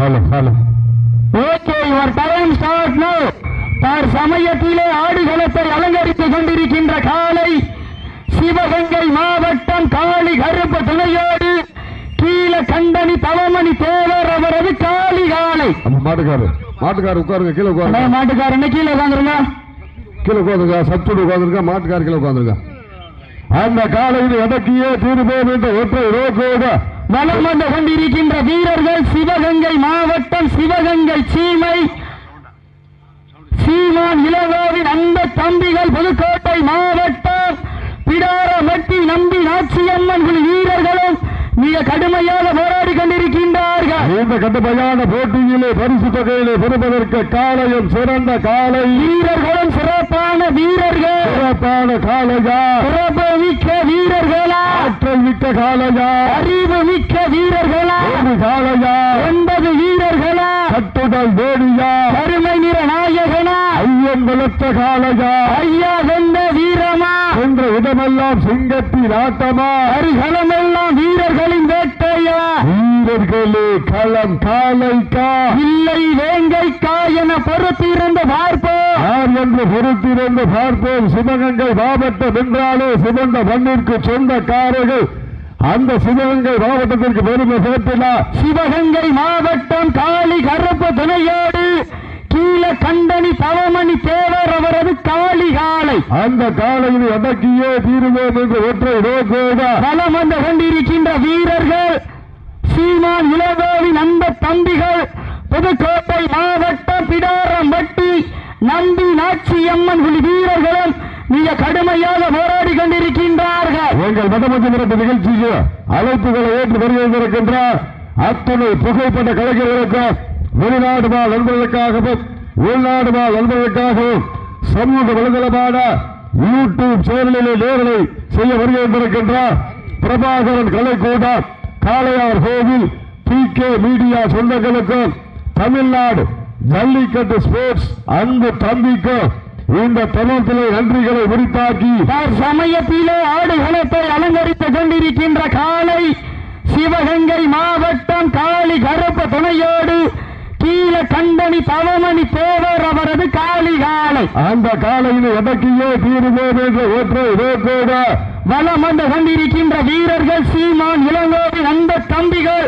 Hello hello. Okay your time start no ஆடுகளத்தை அலங்கரித்துக் கொண்டிருக்கின்ற காலை சிவகங்கை மாவட்டம் காளி கருப்பு துணையோடு கீழ கண்டனி தவமணி தேவர் அவரது காளி காலை. மாட்டுக்காரு மாட்டுக்காரு உட்காருங்க கீழே உட்காருங்க. மாட்டுக்காரண்ணே கீழே உட்காந்துருங்க? கீழே உட்காந்துருங்க சத்துடு உட்காந்துருங்க மாட்டுக்காரு கீழே உட்காந்துருங்க. அந்த காலையில் எடக்கியே தீர்வோம் என்ற ஒற்றை ரோக்கோட வலம் வந்து கொண்டிருக்கின்ற வீரர்கள் சிவகங்கை சீமை சீமான் இளங்கோவின் அந்த தம்பிகள் புதுக்கோட்டை மாவட்டம் பிடாரமட்டி நம்பி நாச்சியம்மன் வீரர்களும் மிக கடுமையாக போராடி கொண்டிருக்கின்றார்கள். இந்த கடுமையான போட்டியிலே பரிசு தொகையிலே பெறுவதற்கு காலையும் சிறந்த காலை. வீரர்களும் சிறப்பான வீரர்கள். சிறப்பான காலையா? சிறப்பு மிக்க வீரர்களா? ஆற்றல் மிக்க காலையா? அறிவு மிக்க வீரர்களா? காலையா? வளர்த்த காலையா ஐயா வெந்த வீரமா? என்ற இடமெல்லாம் சிங்கத்தின் ஆட்டமா? அருகலமெல்லாம் வீரர்களின் வேட்டையா? வீரர்களே களம் காலைக்கா இல்லை வேங்கைக்கா என பொறுத்திருந்து பார்ப்போம் யார் என்று பொறுத்திருந்து பார்ப்போம் சிவகங்கை மாவட்டம் என்றாலே சிவந்த மண்ணிற்கு சொந்தக்காரர்கள் அந்த சிவகங்கை மாவட்டத்திற்கு பெருமை சேர்த்தினார் சிவகங்கை மாவட்டம் காளி கருப்பு துணையோடு கீழ கண்டனி காளி காலை அந்த காலையில் அடக்கியே தீருவோம் என்று ஒற்றை ரோகோடா பலம் வந்து கொண்டிருக்கின்ற வீரர்கள் சீமான் இளகோவின் அந்த தம்பிகள் புதுக்கோட்டை மாவட்டம் பிடாரம்பட்டி நம்பி நாச்சியம்மன் குழு வீரர்களும் மிக கடுமையாக போராடி கொண்டிருக்கின்றார்கள். எங்கள் மதமஞ்சு நிகழ்ச்சிக்கு அழைப்புகளை ஏற்று வருகின்றிருக்கின்றார். அத்துணை புகைப்பட கலைஞர்களுக்கும் வெளிநாடு வாழ் நண்பர்களுக்காகவும் உள்நாடு வாழ் நண்பர்களுக்காகவும் சமூக வலைதளமான யூடியூப் சேனலிலே நேரலை செய்ய வருகின்றிருக்கின்றார் பிரபாகரன் கலைக்கூடம் காளையார் கோவில் பி கே மீடியா சொந்தங்களுக்கும் தமிழ்நாடு ஜல்லிக்கட்டு ஸ்போர்ட்ஸ் அன்பு தம்பிக்கும் இந்த தருணத்திலே நன்றிகளை உரித்தாக்கி சமயத்திலே ஆடுகளத்தை அலங்கரித்துக் கொண்டிருக்கின்ற காலை சிவகங்கை மாவட்டம் காளி கருப்பு துணையோடு கண்டனி தவமணி தேவர் அவரது காளி காலை அந்த காலையில் எதற்கையோ தீருவோம் என்ற ஒற்றை ரோக்கோட வலம் வந்து கொண்டிருக்கின்ற வீரர்கள் சீமான் இளங்கோவின் அந்த தம்பிகள்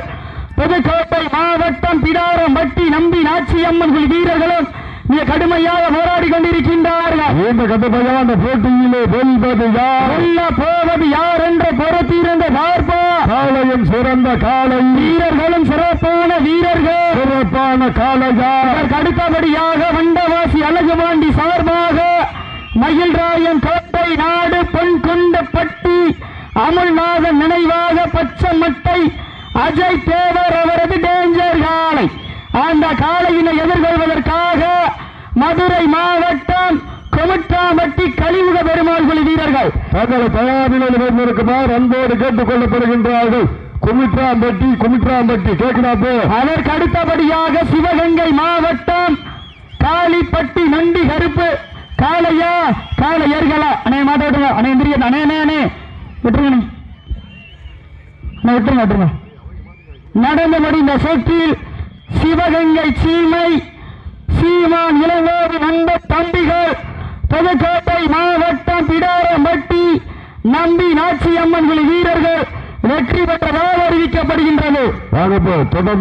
புதுக்கோட்டை மாவட்டம் பிடாரம்பட்டி நம்பி நாச்சியம்மன் வீரர்களும் மிக கடுமையாக போராடி கொண்டிருக்கின்றார்கள். இந்த கடுமையான போட்டியிலே வெல்வது யார்? சொல்ல போவது யார் என்ற பொறுத்திருந்த பார்ப்பா காலையும் சிறந்த காலை வீரர்களும் சிறப்பான வீரர்கள். சிறப்பான காலையா அதற்கு அடுத்தபடியாக வண்டவாசி அழகுமாண்டி சார்பாக மயில்ராயன் கோட்டை நாடு பொன் கொண்டப்பட்டி அமல்நாதன் நினைவாக பச்சை மட்டை அஜய் தேவர் அவரது டேஞ்சர் காலை. அந்த காலையினை எதிர்கொள்வதற்காக மதுரை மாவட்டம் கொமட்டாம்பட்டி கழிவுக பெருமாள் குழு வீரர்கள். தங்களை தயாரில் அன்போடு கேட்டுக் கொள்ளப்படுகின்றார்கள். குமிட்ராம்பட்டி குமிட்ராம்பட்டி கேட்கிறாப்பு அதற்கு அடுத்தபடியாக சிவகங்கை மாவட்டம் காளிப்பட்டி நண்டி கருப்பு. காளையா? காளை ஏர்களா அண்ணே மாட்ட விட்டுருங்க. அண்ணே எந்திரிக்க அண்ணே அண்ணே அண்ணே. விட்டுருங்க அண்ணே. விட்டுருங்க விட்டுருங்க. நடந்து முடிந்த சொற்றில் சிவகங்கை சீமை சீமான் இளங்கோடு நண்ப தம்பிகள் புதுக்கோட்டை மாவட்டம் பிடாரம்பட்டி நம்பி நாச்சியம்மன் வீரர்கள் வெற்றி பெற்றதாக அறிவிக்கப்படுகின்றது. இப்போ தொடர்ந்து